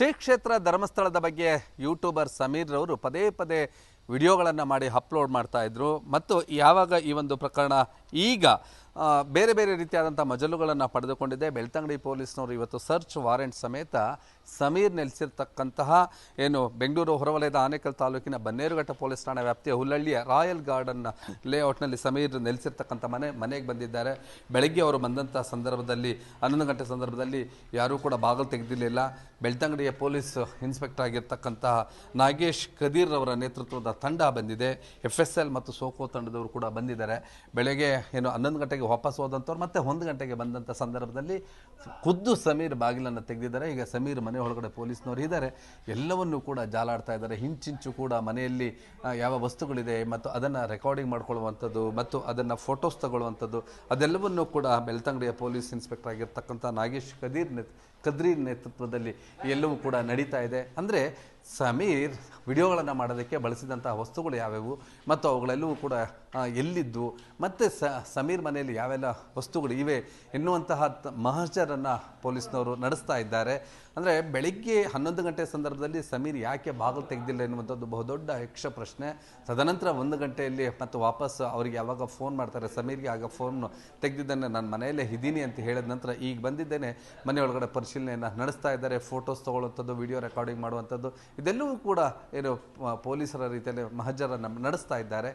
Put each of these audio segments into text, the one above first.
ಶ್ರೀ ಕ್ಷೇತ್ರ ಧರ್ಮಸ್ಥಳದ ಬಗ್ಗೆ ಯೂಟ್ಯೂಬರ್ ಸಮೀರ್ ರವರು ಪದೇ ಪದೇ ವಿಡಿಯೋಗಳನ್ನು ಮಾಡಿ ಅಪ್ಲೋಡ್ ಮಾಡ್ತಾ ಇದ್ರು. ಮತ್ತು ಯಾವಾಗ ಈ ಒಂದು ಪ್ರಕರಣ ಈಗ ಬೇರೆ ಬೇರೆ ರೀತಿಯಾದಂಥ ಮಜಲುಗಳನ್ನು ಪಡೆದುಕೊಂಡಿದೆ. ಬೆಳ್ತಂಗಡಿ ಪೊಲೀಸ್ನವರು ಇವತ್ತು ಸರ್ಚ್ ವಾರೆಂಟ್ ಸಮೇತ ಸಮೀರ್ ನೆಲೆಸಿರ್ತಕ್ಕಂತಹ ಏನು ಬೆಂಗಳೂರು ಹೊರವಲಯದ ಆನೇಕಲ್ ತಾಲೂಕಿನ ಬನ್ನೇರುಘಟ್ಟ ಪೊಲೀಸ್ ಠಾಣೆ ವ್ಯಾಪ್ತಿಯ ಹುಲ್ಲಳ್ಳಿಯ ರಾಯಲ್ ಗಾರ್ಡನ್ ಲೇಔಟ್ನಲ್ಲಿ ಸಮೀರ್ ನೆಲೆಸಿರ್ತಕ್ಕಂಥ ಮನೆ, ಮನೆಗೆ ಬಂದಿದ್ದಾರೆ. ಬೆಳಗ್ಗೆ ಅವರು ಬಂದಂಥ ಸಂದರ್ಭದಲ್ಲಿ, ಹನ್ನೊಂದು ಗಂಟೆ ಸಂದರ್ಭದಲ್ಲಿ ಯಾರೂ ಕೂಡ ಬಾಗಿಲು ತೆಗೆದಿರಲಿಲ್ಲ. ಬೆಳ್ತಂಗಡಿಯ ಪೊಲೀಸ್ ಇನ್ಸ್ಪೆಕ್ಟರ್ ಆಗಿರ್ತಕ್ಕಂತಹ ನಾಗೇಶ್ ಕದೀರ್ ಅವರ ನೇತೃತ್ವದ ತಂಡ ಬಂದಿದೆ. ಎಫ್ ಎಸ್ ಎಲ್ ಮತ್ತು ಸೋಕೋ ತಂಡದವರು ಕೂಡ ಬಂದಿದ್ದಾರೆ. ಬೆಳಗ್ಗೆ ಏನು ಹನ್ನೊಂದು ಗಂಟೆಗೆ ವಾಪಸ್ ಹೋದಂಥವ್ರು ಮತ್ತೆ ಒಂದು ಗಂಟೆಗೆ ಬಂದಂಥ ಸಂದರ್ಭದಲ್ಲಿ ಖುದ್ದು ಸಮೀರ್ ಬಾಗಿಲನ್ನು ತೆಗೆದಿದ್ದಾರೆ. ಈಗ ಸಮೀರ್ ಮನೆ ಒಳಗಡೆ ಪೊಲೀಸ್ನವರು ಇದ್ದಾರೆ. ಎಲ್ಲವನ್ನೂ ಕೂಡ ಜಾಲಾಡ್ತಾ ಇದ್ದಾರೆ. ಹಿಂಚಿಂಚು ಕೂಡ ಮನೆಯಲ್ಲಿ ಯಾವ ವಸ್ತುಗಳಿದೆ ಮತ್ತು ಅದನ್ನು ರೆಕಾರ್ಡಿಂಗ್ ಮಾಡ್ಕೊಳ್ಳುವಂಥದ್ದು ಮತ್ತು ಅದನ್ನು ಫೋಟೋಸ್ ತಗೊಳ್ಳುವಂಥದ್ದು, ಅದೆಲ್ಲವನ್ನೂ ಕೂಡ ಬೆಳ್ತಂಗಡಿಯ ಪೊಲೀಸ್ ಇನ್ಸ್ಪೆಕ್ಟರ್ ಆಗಿರ್ತಕ್ಕಂಥ ನಾಗೇಶ್ ಕದೀರ್ ನೇತ್, ಕದ್ರಿ ನೇತೃತ್ವದಲ್ಲಿ ಎಲ್ಲವೂ ಕೂಡ ನಡೀತಾ ಇದೆ. ಅಂದರೆ ಸಮೀರ್ ವಿಡಿಯೋಗಳನ್ನು ಮಾಡೋದಕ್ಕೆ ಬಳಸಿದಂತಹ ವಸ್ತುಗಳು ಯಾವ್ಯಾವು? ಮತ್ತು ಅವುಗಳೆಲ್ಲವೂ ಕೂಡ ಎಲ್ಲಿದ್ದು? ಮತ್ತು ಸಮೀರ್ ಮನೆಯಲ್ಲಿ ಯಾವೆಲ್ಲ ವಸ್ತುಗಳು ಇವೆ? ಎನ್ನುವಂತಹ ಮಹಜರನ್ನು ಪೊಲೀಸ್ನವರು ನಡೆಸ್ತಾ ಇದ್ದಾರೆ. ಅಂದರೆ ಬೆಳಿಗ್ಗೆ ಹನ್ನೊಂದು ಗಂಟೆ ಸಂದರ್ಭದಲ್ಲಿ ಸಮೀರ್ ಯಾಕೆ ಬಾಗಿಲು ತೆಗೆದಿಲ್ಲ ಎನ್ನುವಂಥದ್ದು ಬಹುದೊಡ್ಡ ಯಕ್ಷ ಪ್ರಶ್ನೆ. ತದನಂತರ ಒಂದು ಗಂಟೆಯಲ್ಲಿ ಮತ್ತು ವಾಪಸ್ ಅವರಿಗೆ ಯಾವಾಗ ಫೋನ್ ಮಾಡ್ತಾರೆ, ಸಮೀರ್ಗೆ ಆಗ ಫೋನ್ ತೆಗೆದಿದ್ದನ್ನು ನಾನು ಮನೆಯಲ್ಲೇ ಇದ್ದೀನಿ ಅಂತ ಹೇಳಿದ ನಂತರ ಈಗ ಬಂದಿದ್ದೇನೆ. ಮನೆಯೊಳಗಡೆ ಪರಿಶೀಲನೆಯನ್ನು ನಡೆಸ್ತಾ ಇದ್ದಾರೆ, ಫೋಟೋಸ್ ತೊಗೊಳ್ಳುವಂಥದ್ದು, ವಿಡಿಯೋ ರೆಕಾರ್ಡಿಂಗ್ ಮಾಡುವಂಥದ್ದು. ಇದೆಲ್ಲವೂ ಕೂಡ ಏನು ಪೊಲೀಸರ ರೀತಿಯಲ್ಲಿ ಮಹಜರನ್ನು ನಡೆಸ್ತಾ ಇದ್ದಾರೆ.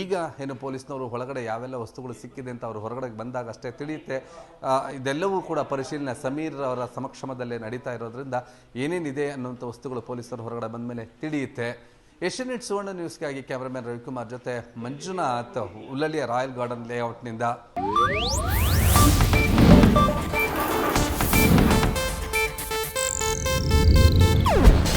ಈಗ ಏನು, ಪೊಲೀಸ್ನವರು ಒಳಗಡೆ ಯಾವೆಲ್ಲ ವಸ್ತುಗಳು ಸಿಕ್ಕಿದೆ ಅಂತ ಅವರು ಹೊರಗಡೆ ಬಂದಾಗ ಅಷ್ಟೇ ತಿಳಿಯುತ್ತೆ. ಇದೆಲ್ಲವೂ ಕೂಡ ಪರಿಶೀಲನೆ, ಸಮೀರ್ ಅವರ ಸಮಕ್ಷಮದಲ್ಲೇ ನಡೀತಾ ಇರೋದ್ರಿಂದ ಏನೇನಿದೆ ಅನ್ನುವಂಥ ವಸ್ತುಗಳು ಪೊಲೀಸರು ಹೊರಗಡೆ ಬಂದ ಮೇಲೆ ತಿಳಿಯುತ್ತೆ. ಏಷ್ಯನೆಟ್ ಸುವರ್ಣ ನ್ಯೂಸ್ಗಾಗಿ ಕ್ಯಾಮ್ರಾಮನ್ ರವಿಕುಮಾರ್ ಜೊತೆ ಮಂಜುನಾಥ್ ಉಲ್ಲಲಿಯ ರಾಯಲ್ ಗಾರ್ಡನ್ ಲೇಔಟ್ನಿಂದ.